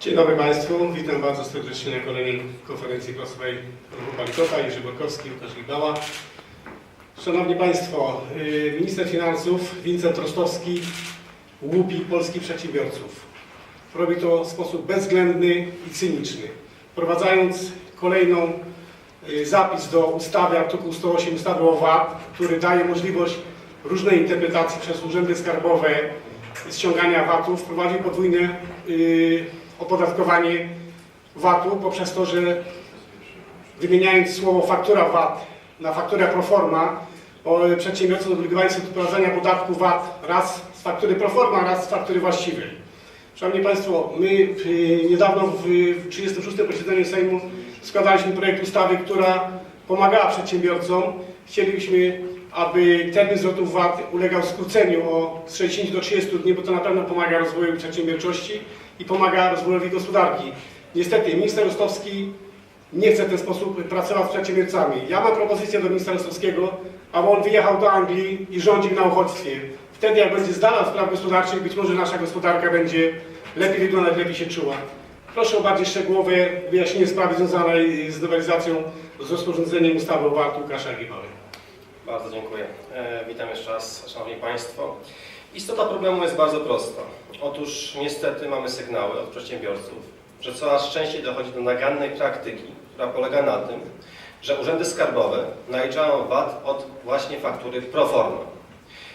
Dzień dobry Państwu, witam bardzo serdecznie na kolejnej konferencji prasowej Ruchu Palikota, Jerzy Borkowski, Łukasz Libała. Szanowni Państwo, y, minister finansów Wincent Rostowski łupi polskich przedsiębiorców. Robi to w sposób bezwzględny i cyniczny, wprowadzając kolejną y, zapis do ustawy, artykuł 108 ustawy o VAT, który daje możliwość różnej interpretacji przez urzędy skarbowe ściągania VAT-u, wprowadził podwójne y, opodatkowanie VAT-u poprzez to, że wymieniając słowo faktura VAT na fakturę proforma, przedsiębiorcy zobligowani są do wprowadzania podatku VAT raz z faktury proforma, raz z faktury właściwej. Szanowni Państwo, my y, niedawno w, w 36. posiedzeniu Sejmu składaliśmy projekt ustawy, która pomagała przedsiębiorcom. Chcielibyśmy, aby termin zwrotów VAT ulegał skróceniu o z 60 do 30 dni, bo to na pewno pomaga rozwojowi przedsiębiorczości i pomaga rozwojowi gospodarki. Niestety minister Rostowski nie chce w ten sposób pracować z przedsiębiorcami. Ja mam propozycję do ministra Rostowskiego, aby on wyjechał do Anglii i rządził na uchodźstwie. Wtedy jak będzie zdana spraw gospodarczych, być może nasza gospodarka będzie lepiej wyglądać, lepiej się czuła. Proszę o bardziej szczegółowe wyjaśnienie sprawy związanej z nowelizacją z rozporządzeniem ustawy o VAT Łukasza Gibały. Bardzo dziękuję. E, witam jeszcze raz, Szanowni Państwo. Istota problemu jest bardzo prosta. Otóż niestety mamy sygnały od przedsiębiorców, że coraz częściej dochodzi do nagannej praktyki, która polega na tym, że urzędy skarbowe naliczają VAT od właśnie faktury pro forma.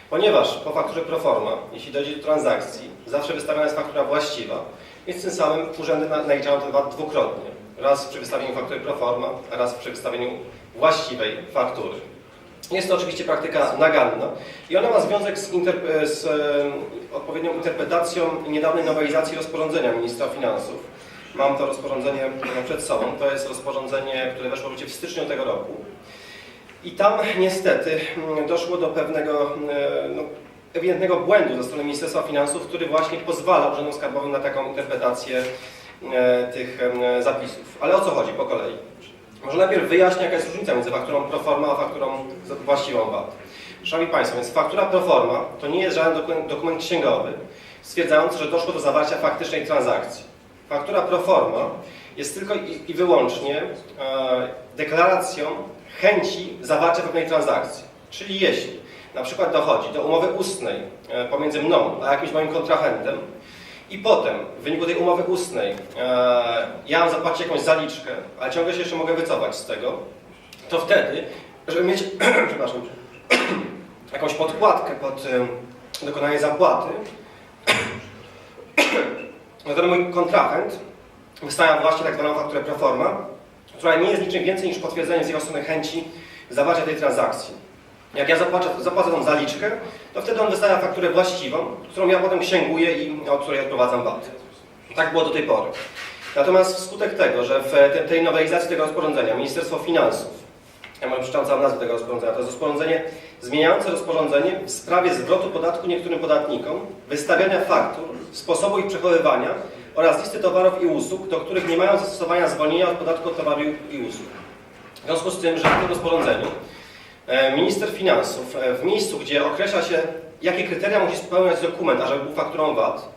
Ponieważ po fakturze pro forma, jeśli dojdzie do transakcji, zawsze wystawiana jest faktura właściwa, więc tym samym urzędy na- naliczają ten VAT dwukrotnie. Raz przy wystawieniu faktury pro forma, a raz przy wystawieniu właściwej faktury. Jest to oczywiście praktyka naganna i ona ma związek z, interp- z e, odpowiednią interpretacją niedawnej nowelizacji rozporządzenia ministra finansów. Mam to rozporządzenie przed sobą. To jest rozporządzenie, które weszło w życie w styczniu tego roku. I tam niestety mm, doszło do pewnego e, no, ewidentnego błędu ze strony Ministerstwa Finansów, który właśnie pozwala urzędom skarbowym na taką interpretację e, tych e, zapisów. Ale o co chodzi po kolei? Może najpierw wyjaśnię, jaka jest różnica między fakturą pro forma a fakturą właściwą VAT. Szanowni Państwo, więc faktura pro forma to nie jest żaden dokument, księgowy stwierdzający, że doszło do zawarcia faktycznej transakcji. Faktura pro forma jest tylko i, i wyłącznie e, deklaracją chęci zawarcia pewnej transakcji. Czyli jeśli na przykład dochodzi do umowy ustnej e, pomiędzy mną a jakimś moim kontrahentem, i potem, w wyniku tej umowy ustnej, e, ja mam zapłacić jakąś zaliczkę, ale ciągle się jeszcze mogę wycofać z tego, to wtedy, żeby mieć, przepraszam, jakąś podkładkę pod dokonanie zapłaty, no to mój kontrahent wystawia właśnie tak zwaną fakturę pro forma, która nie jest niczym więcej niż potwierdzeniem z jego strony chęci zawarcia tej transakcji. Jak ja zapłacę, zapłacę tą zaliczkę, to wtedy on wystawia fakturę właściwą, którą ja potem księguję i od której odprowadzam VAT. Tak było do tej pory. Natomiast wskutek tego, że w te- tej nowelizacji tego rozporządzenia Ministerstwo Finansów, ja może przeczytam nazwę tego rozporządzenia, to jest rozporządzenie zmieniające rozporządzenie w sprawie zwrotu podatku niektórym podatnikom, wystawiania faktur, sposobu ich przechowywania oraz listy towarów i usług, do których nie mają zastosowania zwolnienia od podatku od towarów i usług. W związku z tym, że w tym rozporządzeniu Minister Finansów e, w miejscu, gdzie określa się, jakie kryteria musi spełniać dokument, ażeby był fakturą VAT,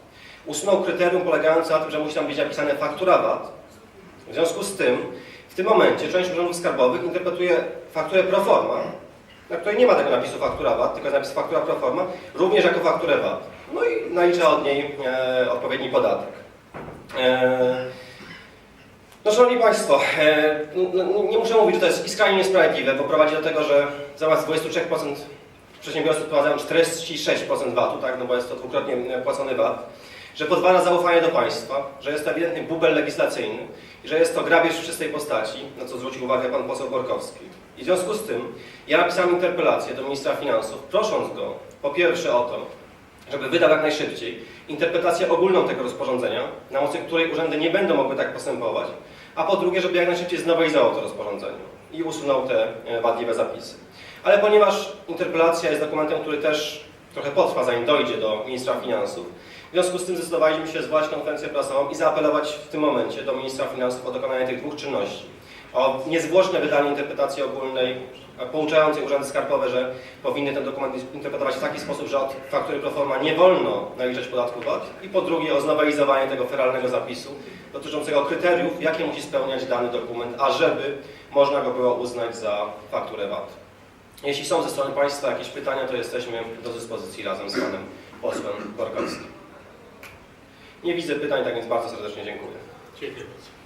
usunął kryterium polegające na tym, że musi tam być napisane faktura VAT. W związku z tym, w tym momencie część urzędów skarbowych interpretuje fakturę pro forma, na której nie ma tego napisu faktura VAT, tylko jest napis faktura pro forma, również jako fakturę VAT. No i nalicza od niej e, odpowiedni podatek. E, no szanowni Państwo, e, no, no, nie muszę mówić, że to jest skrajnie niesprawiedliwe, bo prowadzi do tego, że zamiast 23% przedsiębiorców wprowadzają 46% VAT-u, tak, no bo jest to dwukrotnie e, płacony VAT, że pozwala zaufanie do państwa, że jest to ewidentny bubel legislacyjny i że jest to grabież w czystej postaci, na co zwrócił uwagę pan poseł Borkowski. I w związku z tym ja napisałem interpelację do ministra finansów, prosząc go po pierwsze o to, żeby wydał jak najszybciej interpretację ogólną tego rozporządzenia, na mocy której urzędy nie będą mogły tak postępować, a po drugie, żeby jak najszybciej znowelizował to rozporządzenie i usunął te e, wadliwe zapisy. Ale ponieważ interpelacja jest dokumentem, który też trochę potrwa, zanim dojdzie do ministra finansów, w związku z tym zdecydowaliśmy się zwołać konferencję prasową i zaapelować w tym momencie do ministra finansów o dokonanie tych dwóch czynności. O niezwłoczne wydanie interpretacji ogólnej pouczającej urzędy skarbowe, że powinny ten dokument interpretować w taki sposób, że od faktury proforma nie wolno naliczać podatku VAT i po drugie o znowelizowanie tego feralnego zapisu dotyczącego kryteriów, jakie musi spełniać dany dokument, ażeby można go było uznać za fakturę VAT. Jeśli są ze strony Państwa jakieś pytania, to jesteśmy do dyspozycji razem z Panem Posłem Borkowskim. Nie widzę pytań, tak więc bardzo serdecznie dziękuję. Dziękuję bardzo.